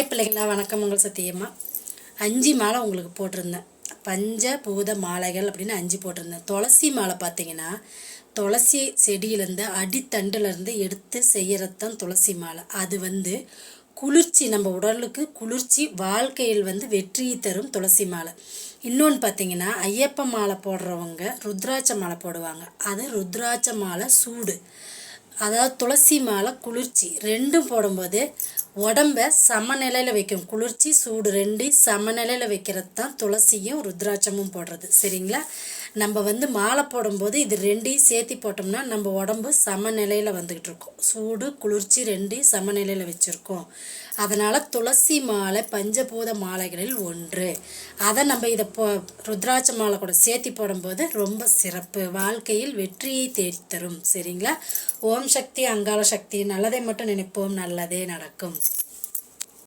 Hi பிள்ளைங்களா வணக்கம். உங்கள் சத்தியம்மா. அஞ்சு மாலை உங்களுக்கு போட்டிருந்தேன். பஞ்ச பூத மாலைகள் அப்படின்னு அஞ்சு போட்டிருந்தேன். துளசி மாலை பார்த்தீங்கன்னா துளசி செடியிலேருந்து அடித்தண்டுலேருந்து எடுத்து செய்கிறது தான் துளசி மாலை. அது வந்து குளிர்ச்சி நம்ம உடலுக்கு குளிர்ச்சி வாழ்க்கையில் வந்து வெற்றியை தரும் துளசி மாலை. இன்னொன்று பார்த்தீங்கன்னா ஐயப்ப மாலை போடுறவங்க ருத்ராட்ச மாலை போடுவாங்க. அது ருத்ராட்ச மாலை சூடு. அதாவது துளசி மாலை குளிர்ச்சி. ரெண்டும் போடும்போது உடம்ப சமநிலையில் வைக்கும். குளிர்ச்சி சூடு ரெண்டையும் சமநிலையில் வைக்கிறது தான் துளசியும் ருத்ராட்சமும் போடுறது. சரிங்களா? நம்ம வந்து மாலை போடும்போது இது ரெண்டையும் சேர்த்து போட்டோம்னா நம்ம உடம்பு சமநிலையில் வந்துக்கிட்டு இருக்கும். சூடு குளிர்ச்சி ரெண்டையும் சமநிலையில் வச்சுருக்கோம். அதனால் துளசி மாலை பஞ்சபூத மாலைகளில் ஒன்று. அதை நம்ம இதை போ ருத்ராட்ச மாலை கூட சேர்த்தி போடும்போது ரொம்ப சிறப்பு. வாழ்க்கையில் வெற்றியை தேடி தரும் சரிங்களா? ஓம் சக்தி அங்காள சக்தி. நல்லதை மட்டும் நினைப்போம் நல்லதே நடக்கும்.